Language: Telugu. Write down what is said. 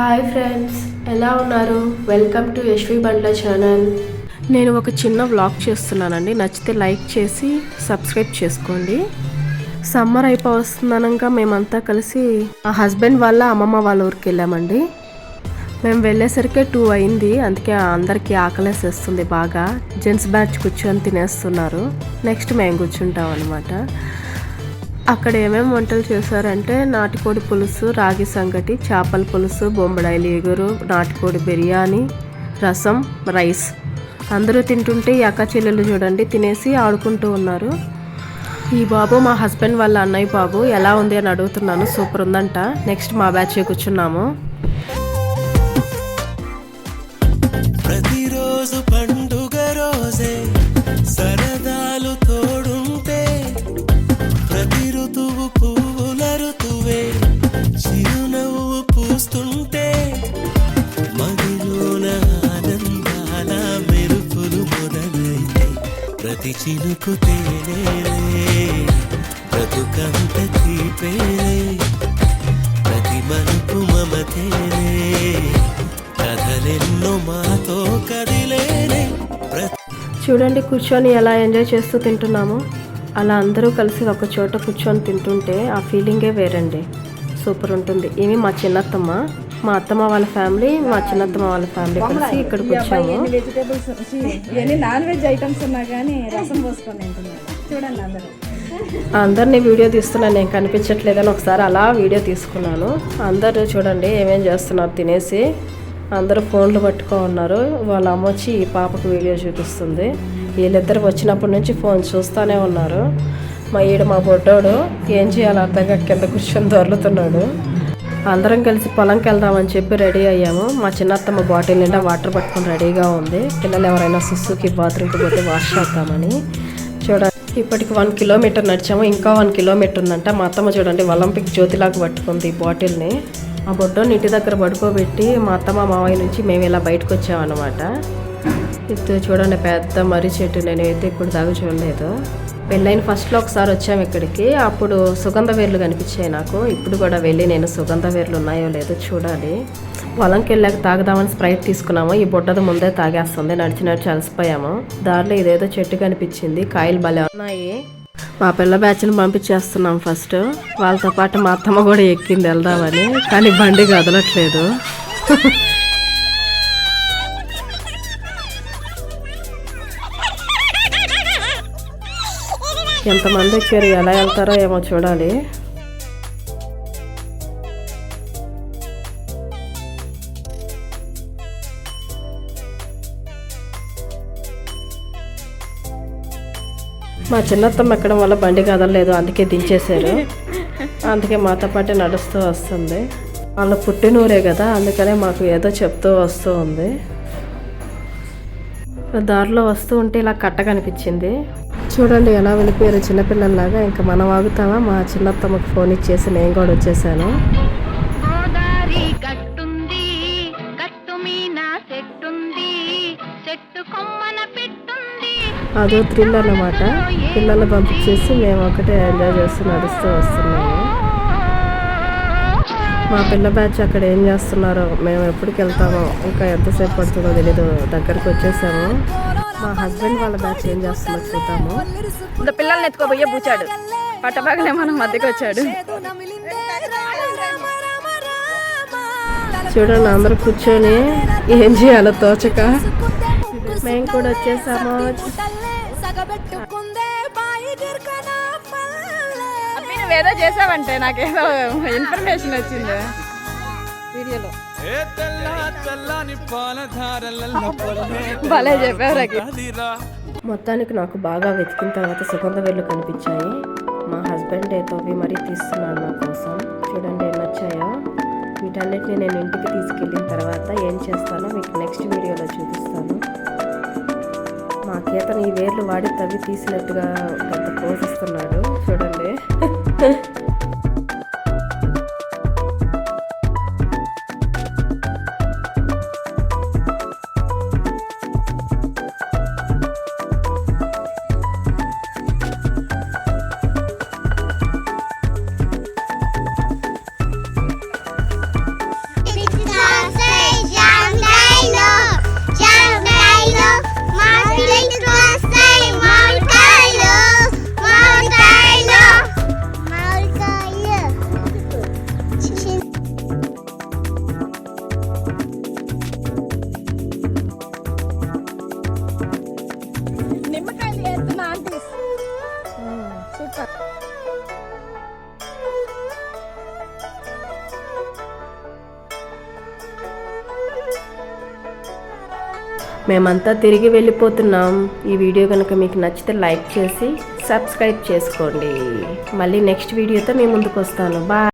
హాయ్ ఫ్రెండ్స్ ఎలా ఉన్నారు? Welcome to Yashvi Bandla channel. నేను ఒక చిన్న వ్లాగ్ చేస్తున్నానండి. నచ్చితే లైక్ చేసి సబ్స్క్రైబ్ చేసుకోండి. సమ్మర్ అయిపోవస్తుందనక మేమంతా కలిసి మా హస్బెండ్ వాళ్ళ అమ్మమ్మ వాళ్ళ ఊరికి వెళ్ళామండి. మేము వెళ్ళేసరికి టూ అయింది. అందుకే అందరికీ ఆకలేసేస్తుంది బాగా. జెంట్స్ బ్యాచ్ కూర్చొని తినేస్తున్నారు. నెక్స్ట్ మేము కూర్చుంటాం అనమాట అక్కడ ఏమేమి వంటలు చేశారంటే నాటుకోడి పులుసు రాగి సంగటి చేపల పులుసు బొంబడాయిలు ఎగురు నాటుకోడి బిర్యానీ రసం రైస్. అందరూ తింటుంటే ఈ అక్క చెల్లెలు చూడండి తినేసి ఆడుకుంటూ ఉన్నారు. ఈ బాబు మా హస్బెండ్ వాళ్ళ అన్నయ్య బాబు ఎలా ఉంది అని అడుగుతున్నాను. సూపర్ ఉందంట. నెక్స్ట్ మా బ్యాచ్ కూర్చున్నాము. ప్రతిరోజు పండు ప్రతి చినుకు తేనేలే బ్రతుకంత తీపేలే ప్రతి మలుపు మమతేనే కథలెన్నో మాతో కదిలేనే చూడండి కూర్చొని ఎలా ఎంజాయ్ చేస్తూ తింటున్నాము. అలా అందరూ కలిసి ఒక చోట కూర్చొని తింటుంటే ఆ ఫీలింగే వేరండి. సూపర్ ఉంటుంది. ఇవి మా చిన్నత్తమ్మ? మా అత్తమ్మ వాళ్ళ ఫ్యామిలీ మా చిన్నత్తమ్మ వాళ్ళ ఫ్యామిలీ కలిసి ఇక్కడ కూర్చోము ఎన్ని వెజిటేబుల్స్ ఎన్ని నాన్ వెజ్ ఐటమ్స్ ఉన్నా కానీ రసం పోసుకొని తింటున్నాడు. చూడండి అందరూ. అందరినీ వీడియో తీస్తున్నాను నేను కనిపించట్లేదని ఒకసారి అలా వీడియో తీసుకున్నాను. అందరూ చూడండి ఏమేం చేస్తున్నారు తినేసి. అందరూ ఫోన్లు పట్టుకో ఉన్నారు. వాళ్ళ అమ్మ వచ్చి ఈ పాపకు వీడియో చూపిస్తుంది. వీళ్ళిద్దరు వచ్చినప్పటి నుంచి ఫోన్ చూస్తూనే ఉన్నారు. మా ఈడు మా బొడ్డోడు ఏం చేయాలో అర్థంగా కింద కూర్చొని దొరుకుతున్నాడు అందరం కలిసి పొలంకి వెళ్దామని చెప్పి రెడీ అయ్యాము. మా చిన్నత్తమ్మ బాటిల్ నిండా వాటర్ పట్టుకొని రెడీగా ఉంది. పిల్లలు ఎవరైనా సుస్సుకి బాత్రూమ్కి పోతే వాష్ చేద్దామని చూడండి ఇప్పటికి వన్ కిలోమీటర్ నడిచాము. ఇంకా వన్ కిలోమీటర్ ఉందంట. మా అత్తమ్మ చూడండి ఒలింపిక్ జ్యోతిలాగా పట్టుకుంది ఈ బాటిల్ని. ఆ బొడ్డో ఇంటి దగ్గర పడుకోబెట్టి మా అత్తమ్మ మావయ్య నుంచి మేము ఇలా బయటకు వచ్చామన్నమాట. ఇది చూడండి పెద్ద మర్రి చెట్టు. నేనైతే ఇప్పుడు దాకా చూడలేదు. పెళ్ళైన ఫస్ట్లో ఒకసారి వచ్చాము ఇక్కడికి. అప్పుడు సుగంధ వేర్లు కనిపించాయి నాకు. ఇప్పుడు కూడా వెళ్ళి నేను సుగంధ వేర్లు ఉన్నాయో లేదో చూడాలి. పొలంకి వెళ్ళాక తాగుదామని స్ప్రైట్ తీసుకున్నాము. ఈ బుట్టది ముందే తాగేస్తుంది. నడిచి నడిచి అలసిపోయాము. దారిలో ఇదేదో చెట్టు కనిపించింది. కాయలు భలే ఉన్నాయి. మా పిల్ల బ్యాచ్ని పంపించేస్తున్నాం ఫస్ట్ వాళ్ళతో పాటు మా అత్తమ్మ కూడా ఎక్కింది వెళ్దామని. కానీ బండి కదలట్లేదు. ఎంతమంది ఎక్కారు ఎలా వెళ్తారో ఏమో చూడాలి. మా చిన్నత్తమ్మ ఎక్కడం వల్ల బండి కదలలేదు అందుకే దించేశారు. అందుకే మాతో పాటే నడుస్తూ వస్తుంది. వాళ్ళ పుట్టినూరే కదా అందుకనే మాకు ఏదో చెప్తూ వస్తూ ఉంది. దారిలో వస్తూ ఉంటే ఇలా కట్ట కనిపించింది. చూడండి ఎలా వెళ్ళిపోయారు చిన్నపిల్లల్లాగా. ఇంకా మనం ఆగుతామా మా చిన్నత్తమ్మకి ఫోన్ ఇచ్చేసి నేను కూడా వచ్చేసాను. అదో థ్రిల్ అన్నమాట. పిల్లల్ని పంపించేసి మేము ఒకటే ఎంజాయ్ చేస్తూ నడుస్తూ వస్తున్నాము. మా పిల్ల బ్యాచ్ అక్కడ ఏం చేస్తున్నారో మేము ఎప్పటికి వెళ్తామో ఇంకా ఎంతసేపు పడుతుందో తెలీదు. దగ్గరకు వచ్చేసాము. మా హస్బెండ్ వాళ్ళ బ్యాచ్ ఏం చేస్తుందో చూద్దాము. ఇంకా పిల్లల్ని ఎత్తుకోబోయే బూచాడు. పట్టబాగలే మనం మధ్యకి వచ్చాడు. చూడండి అందరూ కూర్చొని ఏం చేయాలో తోచక. మేము కూడా వచ్చేసాము. నువ్వేదో చేసావంటే నాకేదో ఇన్ఫర్మేషన్ వచ్చింది. వీడియోలో భలే చెప్పావు రకి. మొత్తానికి నాకు బాగా వెతికిన తర్వాత సుగంధ వేర్లు కనిపించాయి. మా హస్బెండ్ తవ్వి మరీ తీస్తున్నాడు నా కోసం. చూడండి ఏం నచ్చాయో వీటన్నిటిని నేను ఇంటికి తీసుకెళ్ళిన తర్వాత ఏం చేస్తానో మీకు నెక్స్ట్ వీడియోలో చూపిస్తాను. మా కేతను ఈ వేర్లు వాడి తవ్వి తీసినట్టుగా పెద్ద పోషిస్తున్నాడు మేమంతా తిరిగి వెళ్ళిపోతున్నాం. ఈ వీడియో కనుక మీకు నచ్చితే లైక్ చేసి సబ్స్క్రైబ్ చేసుకోండి. మళ్ళీ నెక్స్ట్ వీడియోతో మీ ముందుకు వస్తాను. బాయ్.